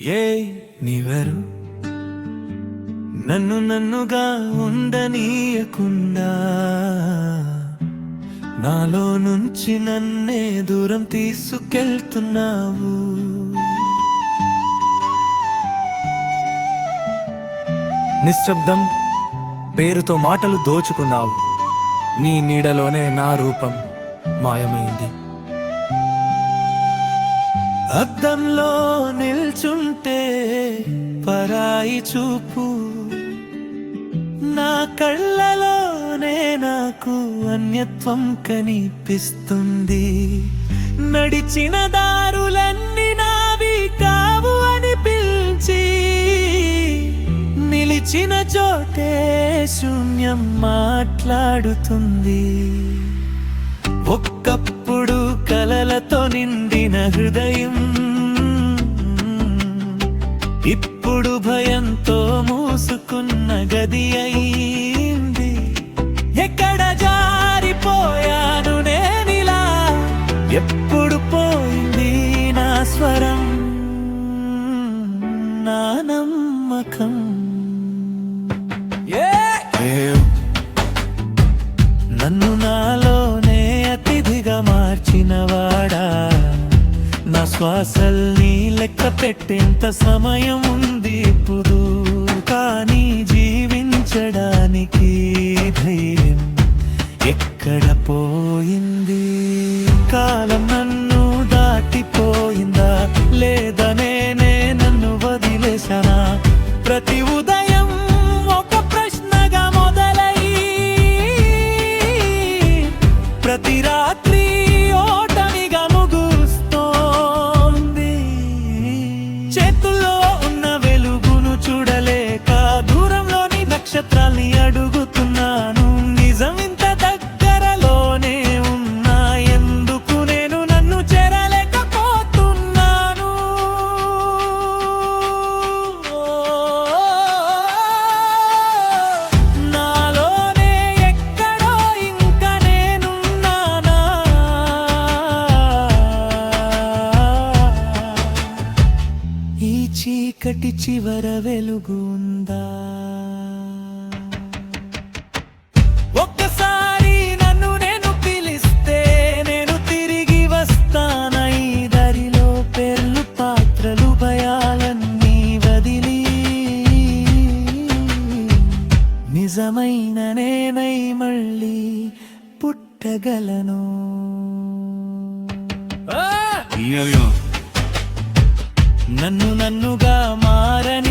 ఏ నీవెరు? నన్ను నన్నుగా ఉండనీయకుండా. నాలో నుంచి నన్నే దూరం తీసుకెళ్తున్నావు. నిశ్శబ్దం పేరుతో మాటలు దోచుకున్నావు. నీ నీడలోనే నా రూపం మాయమైంది. అద్దంలో నిల్చుంటే పరాయి చూపు. నా కళ్ళలోనే నాకు అన్యత్వం కనిపిస్తుంది. నడిచిన దారులన్నీ నావి కావు అని పిలిచి నిలిచిన చోటే శూన్యం మాట్లాడుతుంది. ఒక్క కలలతో నిండిన హృదయం. ఇప్పుడు భయంతో మూసుకున్న గది అయింది. ఎక్కడ జారిపోయాను నేనిలా? ఎప్పుడు పోయింది నా స్వరం? నా నమ్మకం? శ్వాసల్ని లెక్క పెట్టేంత సమయం ఉంది ఇప్పుడు. కానీ జీవించడానికి ధైర్యం ఎక్కడ పోయింది? కాలం నక్షత్రాల్ని అడుగుతున్నాను. నిజం ఇంత దగ్గరలోనే ఉన్నా. ఎందుకు నేను నన్ను చేరలేకపోతున్నాను? నాలోనే ఎక్కడో ఇంక నేనున్నానా? ఈ చీకటి చివర వెలుగు ఉందా? నిజమైన నేనై మళ్ళీ పుట్టగలను. నన్ను నన్నుగా మారనివ్వకుండా